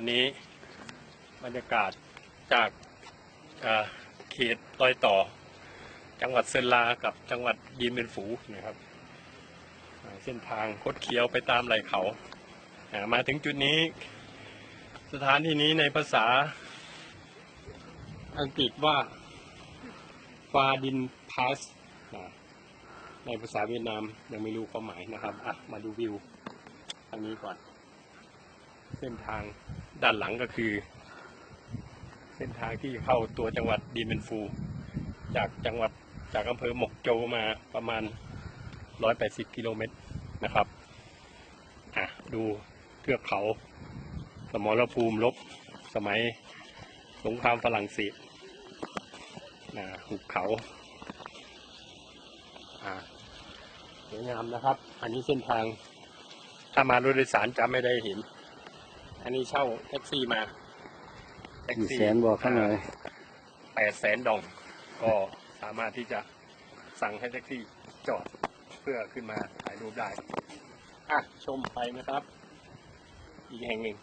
วันนี้บรรยากาศจากเขตรอยต่อ จังหวัดเซนลากับจังหวัดดีนเป็นฝูนะครับเส้นทางคดเคี้ยวไปตามไหล่เขาอ่ามาถึงจุดนี้ สถานที่นี้ในภาษาอังกฤษว่าฟาดินพาสในภาษาเวียดนามยังไม่รู้ความหมายนะครับ อะ มาดูวิวทางนี้ก่อน เส้นทางด้านหลังก็คือ เส้นทางที่เข้าตัวจังหวัดดีนเป็นฟู จากจังหวัดจากอำเภอหมกโจมาประมาณ 180 กิโลเมตรนะครับอะดูเทือกเขา สมรภูมิลบสมัยสงครามฝรั่งเศสนะหุบเขาอ่าสวยงามนะครับ อันนี้เส้นทาง ถ้ามารถโดยสารจะไม่ได้เห็น อันนี้เช่าแท็กซี่มาแท็กกี่ซี่แสนบอกเขาหน่อยแปดแสนดอง ก็สามารถที่จะสั่งให้แท็กซี่จอดเพื่อขึ้นมาถ่ายรูปได้ อะ ชมไปนะครับ อีกแห่งหนึ่ง